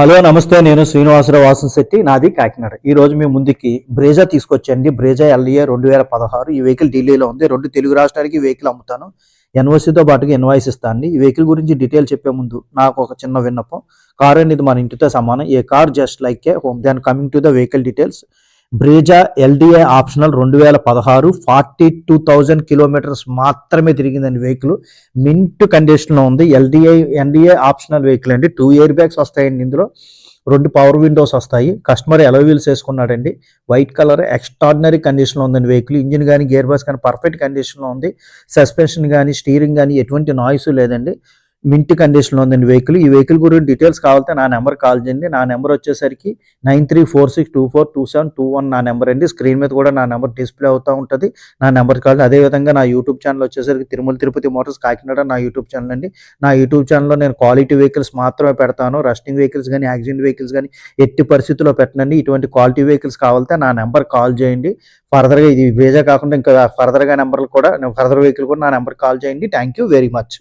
Hello నమస్తే నేను శ్రీనివాసరావు వాసన్ శెట్టి నాది కాకినాడ. ఈ రోజు మీ ముందుకి బ్రేజా తీసుకొచ్చండి. బ్రేజా ఎల్ఈఏ రెండు వేల పదహారు. ఈ వెహికల్ ఢిల్లీలో ఉంది. రెండు తెలుగు రాష్ట్రాలకి వెహికల్ అమ్ముతాను. ఎన్ఓసీతో పాటుగా ఇన్వాయిస్ ఇస్తాను. ఈ వెహికల్ గురించి డీటెయిల్ చెప్పే ముందు నాకు ఒక చిన్న విన్నపం. కార్ అనేది మన ఇంటితో సమానం. A car just like a home. Then coming to the vehicle details. Brezza LDA optional రెండు వేల పదహారు ఫార్టీ టూ థౌజండ్ కిలోమీటర్స్ మాత్రమే తిరిగిందండి వెహికల్. మింట్ కండిషన్లో ఉంది. ఎల్డిఏ ఎన్డిఏ ఆప్షనల్ వెహికల్ అండి. టూ ఇయర్ బ్యాగ్స్ వస్తాయండి ఇందులో. రెండు పవర్ విండోస్ వస్తాయి. కస్టమర్ ఎలా వీల్స్ వేసుకున్నాడండి వైట్ కలర్ ఎక్స్ట్రాడినరీ కండిషన్లో ఉందండి వెహికల్. ఇంజిన్ కానీ గేర్ బాక్స్ కానీ పర్ఫెక్ట్ కండిషన్లో ఉంది. సస్పెన్షన్ కానీ స్టీరింగ్ కానీ ఎటువంటి నాయిస్ లేదండి. మింట్ కండిషన్లో ఉందండి వెహికల్. ఈ వెహికల్ గురించి డీటెయిల్స్ కావాలంటే నా నెంబర్ కాల్ చేయండి. నా నెంబర్ వచ్చేసరికి nine three four six two four two seven two one నా నెంబర్ అండి. స్క్రీన్ మీద కూడా నా నెంబర్ డిస్ప్లే అవుతూ ఉంటుంది. నా నెంబర్ కాల్ అదేవిధంగా నా యూట్యూబ్ ఛానల్ వచ్చేసరికి తిరుమల తిరుపతి మోటార్స్ కాకినాడ నా యూట్యూబ్ ఛానల్ అండి. నా యూట్యూబ్ ఛానల్లో నేను క్వాలిటీ వెహికల్స్ మాత్రమే పెడతాను. రస్టింగ్ వెహికల్స్ కానీ యాక్సిడెంట్ వెహికల్స్ కానీ ఎట్టి పరిస్థితుల్లో పెట్టనండి. ఇటువంటి క్వాలిటీ వెహికల్స్ కావాలంటే నా నెంబర్ కాల్ చేయండి. ఫర్దర్గా ఇది వేజా కాకుండా ఇంకా ఫర్దర్గా నెంబర్లు కూడా ఫర్దర్ వెహికల్ కూడా నా నెంబర్ కాల్ చేయండి. Thank you very much.